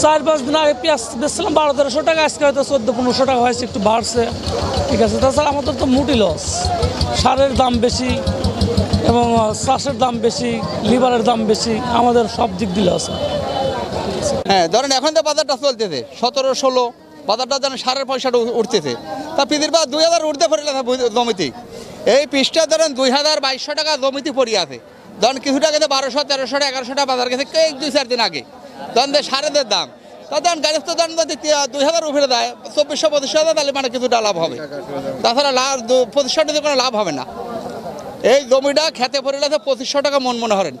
চার পাঁচ দিন আগে পেঁয়াজ বেচছিলাম বারো তেরোশো টাকা, আজকে হয়তো চোদ্দ, পনেরোশো টাকা হয়েছে, একটু বাড়ছে। ঠিক আছে, তাছাড়া আমাদের তো মুটি লস সারের দাম বেশি এবং চাষের দাম বেশি, লিভারের দাম বেশি, আমাদের সব দিক দিলে আছে হ্যাঁ ধরেন এখন তো বাজারটা চলতেছে, সতেরো, ষোলো, বাজারটা যেন সারের পয়সাটা উঠতেছে। তা পিদির বা দুই হাজার উঠতে পড়ে গেছে জমিতে। এই পিসটা ধরেন দুই হাজার বাইশশো টাকা জমিতে পড়ে আছে। ধরেন কিছু টাকাতে বারোশো, তেরোশো টাকা এগারোশো টাকা বাজার গেছে দুই, চার দিন আগে। যে সারেদের দাম। তা তো যদি দুই হাজার উপরে দেয় চব্বিশশো পঁচিশশো দেয় তাহলে মানে কিছুটা লাভ হবে। তাছাড়া লাভ পঁচিশশো টাকা কোনো লাভ হবে না। এই জমিটা খেতে পড়ে গেছে পঁচিশশো টাকা মন মনে হরেন।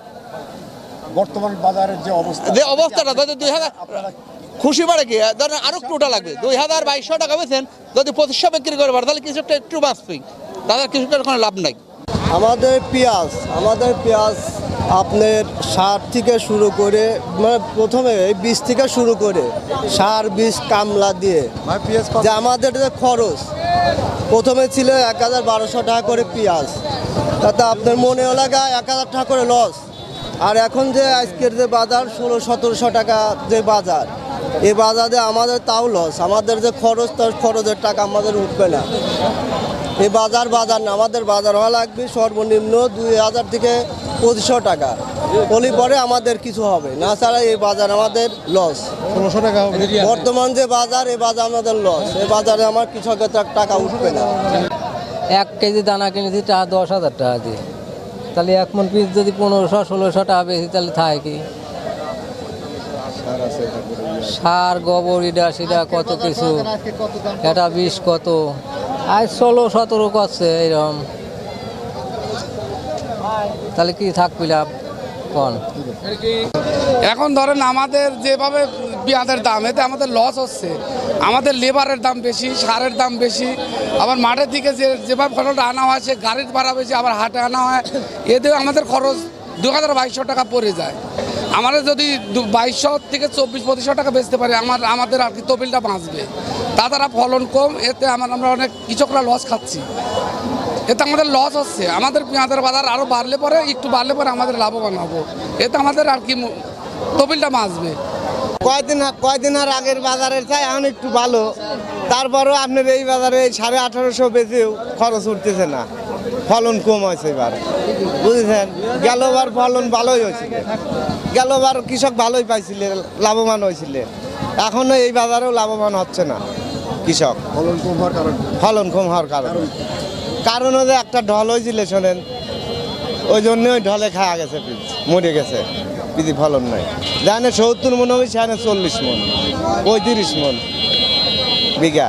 বর্তমান বাজারের যে অবস্থা যে অবস্থাটা যদি দুই হাজার খুশি বাড়ে কি? ধরেন আরও একটুটা লাগবে। দুই হাজার বাইশশো টাকা বেছেন যদি পঁচিশশো বিক্রি করে পারে তাহলে কিছুটা একটু বাঁচবে তাদের কিছুটার কোনো লাভ নাই। আমাদের পেঁয়াজ আমাদের পেঁয়াজ আপনার সার থেকে শুরু করে মানে প্রথমে এই বীজ থেকে শুরু করে সার বীজ কামলা দিয়ে। যে আমাদের যে খরচ প্রথমে ছিল এক হাজার বারোশো টাকা করে পেঁয়াজ। তাতে আপনার মনে লাগা এক হাজার টাকা করে লস। আর এখন যে আজকের যে বাজার ষোলো সতেরোশো টাকা যে বাজার এ বাজারে আমাদের তাও লস। আমাদের যে খরচ তার খরচের টাকা আমাদের উঠবে না। এ বাজার বাজার না আমাদের বাজার হওয়া লাগবে সর্বনিম্ন দুই হাজার থেকে পঁচিশশো টাকা। হলে পরে আমাদের কিছু হবে। না ছাড়া এই বাজার আমাদের লস ষোলোশো টাকা হবে। বর্তমান যে বাজার এই বাজার আমাদের লস এই বাজারে আমার কৃষকের টাকা উঠবে না। এক কেজি দানা কিনেছি তা দশ হাজার টাকা দিয়ে। তাহলে এক মন পিস যদি পনেরোশো ষোলোশো টাকা বেশি তাহলে থাকে কি? সার গোবর ইডা সেটা কত কিছু। এটা বিষ কত? আজ ষোলো সতেরো করছে এরকম তাহলে কি থাকবি লাভ কন। এখন ধরেন আমাদের যেভাবে পেঁয়াজের দাম, এতে আমাদের লস হচ্ছে। আমাদের লেবারের দাম বেশি, সারের দাম বেশি, আবার মাঠের দিকে যে, যেভাবে ফসলটা আনা হয়, সে গাড়ির ভাড়া বেশি, আবার হাটে আনা হয়, এতেও আমাদের খরচ দু হাজার বাইশশো টাকা পড়ে যায়। আমাদের যদি বাইশশো থেকে চব্বিশ পঁচিশশো টাকা বেচতে পারি, আমার, আমাদের আর কি তবিলটা বাঁচবে। তাছাড়া ফলন কম, এতে আমার আমরা অনেক কৃষকরা লস খাচ্ছি। এতে আমাদের লস হচ্ছে। আমাদের পেঁয়াজের বাজার আরও বাড়লে পরে, একটু বাড়লে পরে আমাদের লাভবান হব। এতে আমাদের আর কি তবিলটা বাঁচবে। কয়দিন কয়দিন আর আগের বাজারের চাই, এখন একটু ভালো। তারপরেও আপনার এই বাজারে এই সাড়ে আঠারোশো বেচেও খরচ উঠতেছে না। ফলন কম হয়েছে এবার। বুঝেছেন? গেলবার ফলন ভালোই হয়েছিল। গেলবার কৃষক ভালোই পাইছিল, লাভবান হয়েছিল। এখনও এই বাজারেও লাভবান হচ্ছে না। কৃষক। ফলন কম হওয়ার কারণ? ফলন কম হওয়ার কারণে। কারণ হচ্ছে একটা ঢল হয়েছিল শোনেন ওই জন্য ওই ঢলে খাওয়া গেছে মরে গেছে বিধি ফলন নাই। জানে সত্তর মন হবে সেখানে চল্লিশ মন পঁয়ত্রিশ মন বিঘা।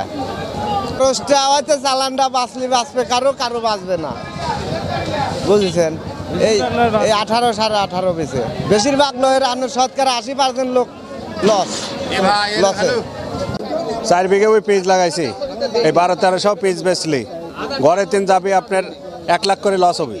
খরচটা হয়তো চালানটা বাঁচলে বাঁচবে কারও কারও বাঁচবে না। বুঝেছেন? এই এই আঠারো সাড়ে আঠারো বেছে বেশিরভাগ লোকের আপনার শতকরা আশি পার্সেন্ট লোক লস লসে চার বিঘে ওই পেজ লাগাইছি। এই বারো তেরোশো পেজ বেচলি। ঘরে তিন যাবে আপনার এক লাখ করে লস হবে।